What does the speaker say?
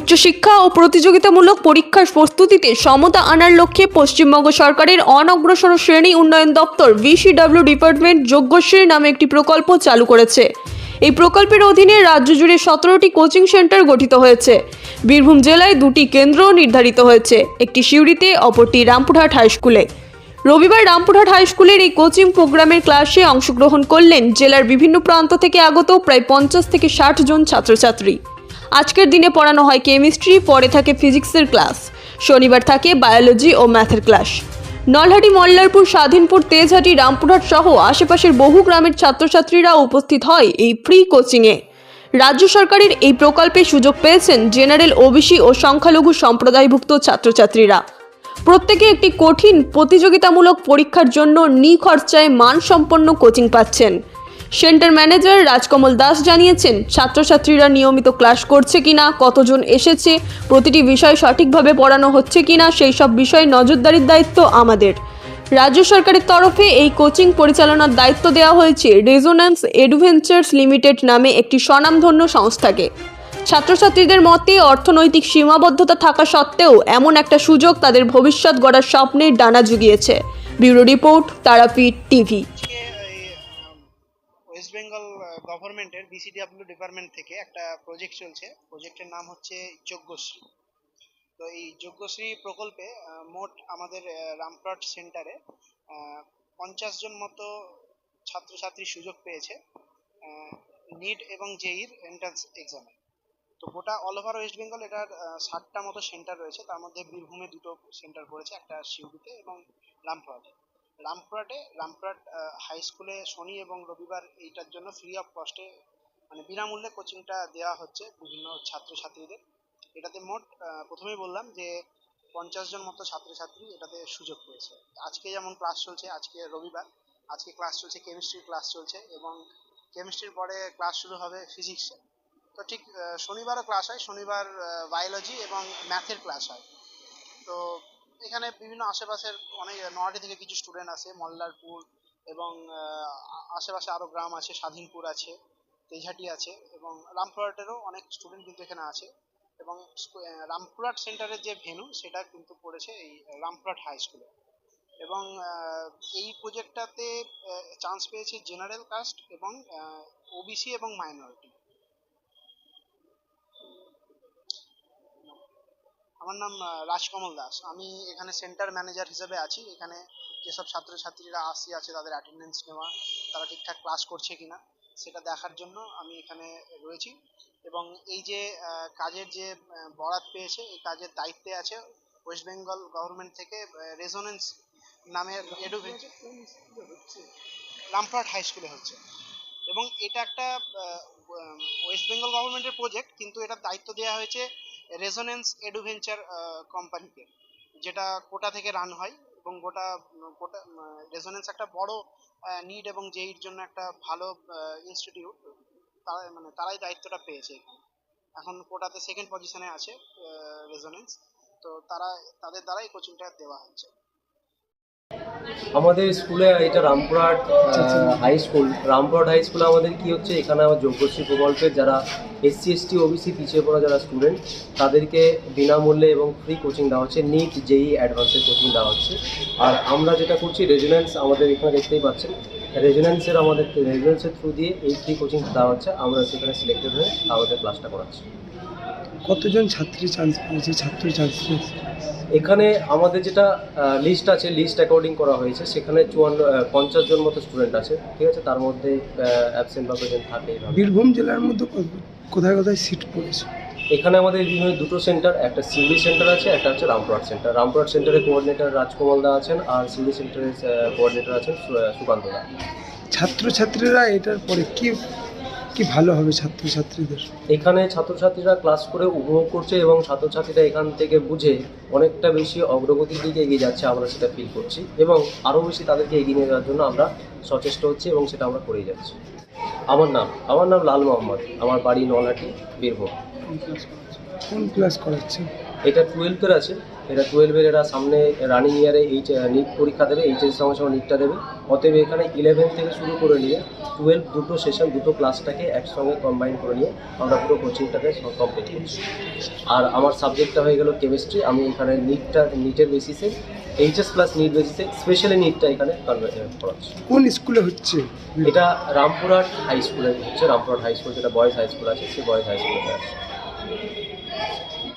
উচ্চশিক্ষা ও প্রতিযোগিতামূলক পরীক্ষার প্রস্তুতিতে সমতা আনার লক্ষ্যে পশ্চিমবঙ্গ সরকারের অনগ্রসর শ্রেণি উন্নয়ন দপ্তর ভিসিডব্লিউ ডিপার্টমেন্ট যোগ্যশ্রী নামে একটি প্রকল্প চালু করেছে। এই প্রকল্পের অধীনে রাজ্য জুড়ে সতেরোটি কোচিং সেন্টার গঠিত হয়েছে। বীরভূম জেলায় দুটি কেন্দ্র নির্ধারিত হয়েছে, একটি সিউড়িতে, অপরটি রামপুরহাট হাইস্কুলে রবিবার রামপুরহাট হাইস্কুলের এই কোচিং প্রোগ্রামের ক্লাসে অংশগ্রহণ করলেন জেলার বিভিন্ন প্রান্ত থেকে আগত প্রায় পঞ্চাশ থেকে ষাট জন ছাত্রছাত্রী। আজকের দিনে পড়ানো হয় কেমিস্ট্রি, পরে থাকে ফিজিক্সের ক্লাস। শনিবার থাকে বায়োলজি ও ম্যাথের ক্লাস। নলহাটি, মল্লারপুর, স্বাধীনপুর, তেজহাটি, রামপুরহাট সহ আশেপাশের বহু গ্রামের ছাত্রছাত্রীরা উপস্থিত হয় এই ফ্রি কোচিংয়ে। রাজ্য সরকারের এই প্রকল্পে সুযোগ পেয়েছেন জেনারেল ওবিসি ও সংখ্যালঘু সম্প্রদায়ভুক্ত ছাত্রছাত্রীরা। প্রত্যেকে একটি কঠিন প্রতিযোগিতামূলক পরীক্ষার জন্য নিখরচায় মানসম্পন্ন কোচিং পাচ্ছেন। সেন্টার ম্যানেজার রাজকমল দাস জানিয়েছেন, ছাত্রছাত্রীরা নিয়মিত ক্লাস করছে কিনা, কতজন এসেছে, প্রতিটি বিষয় সঠিকভাবে পড়ানো হচ্ছে কিনা, সেই সব বিষয়ে নজরদারির দায়িত্ব আমাদের। রাজ্য সরকারের তরফে এই কোচিং পরিচালনার দায়িত্ব দেওয়া হয়েছে রেজোন্যান্স এডভেঞ্চার্স লিমিটেড নামে একটি স্বনামধন্য সংস্থাকে। ছাত্রছাত্রীদের মতে, অর্থনৈতিক সীমাবদ্ধতা থাকা সত্ত্বেও এমন একটা সুযোগ তাদের ভবিষ্যৎ গড়ার স্বপ্নের ডানা জুগিয়েছে। Bureau report, Tarapith TV. Bengal গভর্নমেন্টের বিসিডাব্লিউ ডিপার্টমেন্ট থেকে একটা প্রজেক্ট চলছে। প্রজেক্টের নাম হচ্ছে যজ্ঞশ্রী তো এই যজ্ঞশ্রী প্রকল্পে মোট আমাদের আহ, রামপুরহাট সেন্টারে পঞ্চাশ জন মতো ছাত্রছাত্রী সুযোগ পেয়েছে নিট এবং জেইর এন্ট্রান্স এক্সামে তো গোটা অল ওভার ওয়েস্ট বেঙ্গল এটার ষাটটা মতো সেন্টার রয়েছে। তার মধ্যে বীরভূমে দুটো সেন্টার পড়েছে একটা শিউড়িতে এবং রামপুরহাটে। রামপুরহাটে, রামপুরহাট হাই স্কুলে শনি এবং রবিবার এইটার জন্য ফ্রি অফ কস্টে মানে বিনামূল্যে কোচিংটা দেওয়া হচ্ছে বিভিন্ন ছাত্রছাত্রীদের। এটাতে মোট প্রথমেই বললাম যে পঞ্চাশ জন মতো ছাত্রছাত্রী এটাতে সুযোগ পেয়েছে। আজকে যেমন ক্লাস চলছে, আজকে রবিবার, আজকে ক্লাস চলছে কেমিস্ট্রির ক্লাস চলছে এবং কেমিস্ট্রির পরে ক্লাস শুরু হবে ফিজিক্সের তো ঠিক শনিবারও ক্লাস হয়, শনিবার বায়োলজি এবং ম্যাথের ক্লাস হয়। তো এখানে বিভিন্ন আশেপাশের অনেক নয়াটি থেকে কিছু স্টুডেন্ট আছে, মল্লারপুর এবং আশেপাশে আরও গ্রাম আছে, স্বাধীনপুর আছে, তেজহাটি আছে এবং রামপুরহাটেরও অনেক স্টুডেন্ট কিন্তু এখানে আছে এবং রামপুরহাট সেন্টারের যে ভেনু সেটা কিন্তু পড়েছে এই রামপুরহাট হাই স্কুলে এবং এই প্রজেক্টটাতে চান্স পেয়েছে জেনারেল কাস্ট এবং ওবিসি এবং মাইনরিটি আমার নাম রাজকমল দাস। আমি এখানে সেন্টার ম্যানেজার হিসেবে আছি। এখানে যেসব ছাত্রছাত্রীরা আসি আছে তাদের অ্যাটেন্ডেন্স নেওয়া, তারা ঠিকঠাক ক্লাস করছে কিনা, সেটা দেখার জন্য আমি এখানে রয়েছি। এবং এই যে কাজের যে বরাত পেয়েছে, এই কাজের দায়িত্বে আছে ওয়েস্ট বেঙ্গল গভর্নমেন্ট থেকে রেজোনেন্স নামের রামপুরহাট হাই স্কুলে হচ্ছে। এবং এটা একটা ওয়েস্ট বেঙ্গল গভর্নমেন্টের প্রজেক্ট কিন্তু এটার দায়িত্ব দেওয়া হয়েছে রেজোনেন্স এডুভেঞ্চার কোম্পানিকে যেটা কোটা থেকে রান হয় এবং গোটা গোটা রেজোনেন্স একটা বড় নিড এবং জেইর জন্য একটা ভালো ইনস্টিটিউট তারা মানে তারাই দায়িত্বটা পেয়েছে এখানে। এখন কোটাতে সেকেন্ড পজিশনে আছে রেজোনেন্স তো তারা, তাদের দ্বারাই কোচিংটা দেওয়া হচ্ছে। আমাদের স্কুলে এটা Rampurhat high school Rampurhat high স্কুলে আমাদের কি হচ্ছে এখানে আমার যোগ্যশ্রী প্রকল্পের যারা এসসি এসটি ওবিসি পিছিয়ে পড়া যারা স্টুডেন্ট তাদেরকে বিনামূল্যে এবং ফ্রি কোচিং দেওয়া হচ্ছে নিট জেই অ্যাডভান্সের কোচিং দেওয়া হচ্ছে। আর আমরা যেটা করছি রেজুনেন্স আমাদের এখানে দেখতেই পাচ্ছেন রেজুনেন্সের আমাদের রেজুনেন্সের থ্রু দিয়ে এই ফ্রি কোচিং দেওয়া হচ্ছে আমরা সেখানে সিলেক্টেড হয়ে আমাদের ক্লাসটা করাচ্ছি। কতজন ছাত্রী চান্স পেয়েছে ছাত্র চান্স পেয়েছে? এখানে আমাদের যেটা লিস্ট আছে লিস্ট অ্যাকর্ডিং করা হয়েছে সেখানে চুয়ান্ন পঞ্চাশ জন মতো স্টুডেন্ট আছে ঠিক আছে? তার মধ্যে অ্যাবসেন্ট বা প্রেজেন্ট থাকে বীরভূম জেলার মধ্যে কোথায় কোথায় সিট পড়েছে? এখানে আমাদের বিভিন্ন দুটো সেন্টার একটা সিউড়ি সেন্টার আছে একটা হচ্ছে রামপুরহাট সেন্টার রামপুরহাট সেন্টারের কোঅর্ডিনেটর রাজকুমাল দা আছেন আর সিউড়ি সেন্টারের কোঅর্ডিনেটর আছেন সুকান্ত দা। ছাত্রছাত্রীরা এটার পরে কি কি ভালো হবে ছাত্রছাত্রীদের? এখানে ছাত্রছাত্রীরা ক্লাস করে উপভোগ করছে এবং ছাত্রছাত্রীরা এখান থেকে বুঝে অনেকটা বেশি অগ্রগতির দিকে এগিয়ে যাচ্ছে আমরা সেটা ফিল করছি এবং আরও বেশি তাদেরকে এগিয়ে নিয়ে যাওয়ার জন্য আমরা সচেষ্ট হচ্ছি এবং সেটা আমরা করেই যাচ্ছি। আমার নাম আমার নাম লাল মোহাম্মদ। আমার বাড়ি নলহাটি বীরভূম। কোন ক্লাস করাচ্ছে এটা টুয়েলভের আছে। এটা টুয়েলভের এরা সামনে রানিং ইয়ারে এইচ নিট পরীক্ষা দেবে এইচএস সঙ্গে সঙ্গে নিটটা দেবে। অতএব এখানে ইলেভেন থেকে শুরু করে নিয়ে টুয়েলভ দুটো সেশন দুটো ক্লাসটাকে একসঙ্গে কম্বাইন করে নিয়ে আমরা পুরো কোচিংটাকে কমপ্লিট করছি আর আমার সাবজেক্টটা হয়ে গেল কেমিস্ট্রি আমি এখানে নিটটা নিটের বেসিসে এইচএস প্লাস নিট বেসিসে স্পেশালি নিটটা এখানে কনভার্ট করাচ্ছি। কোন স্কুলে হচ্ছে? এটা রামপুরহাট হাই স্কুলে হচ্ছে রামপুরহাট হাই স্কুল যেটা বয়েজ হাই স্কুল আছে সেই বয়েজ হাই স্কুলে আছে।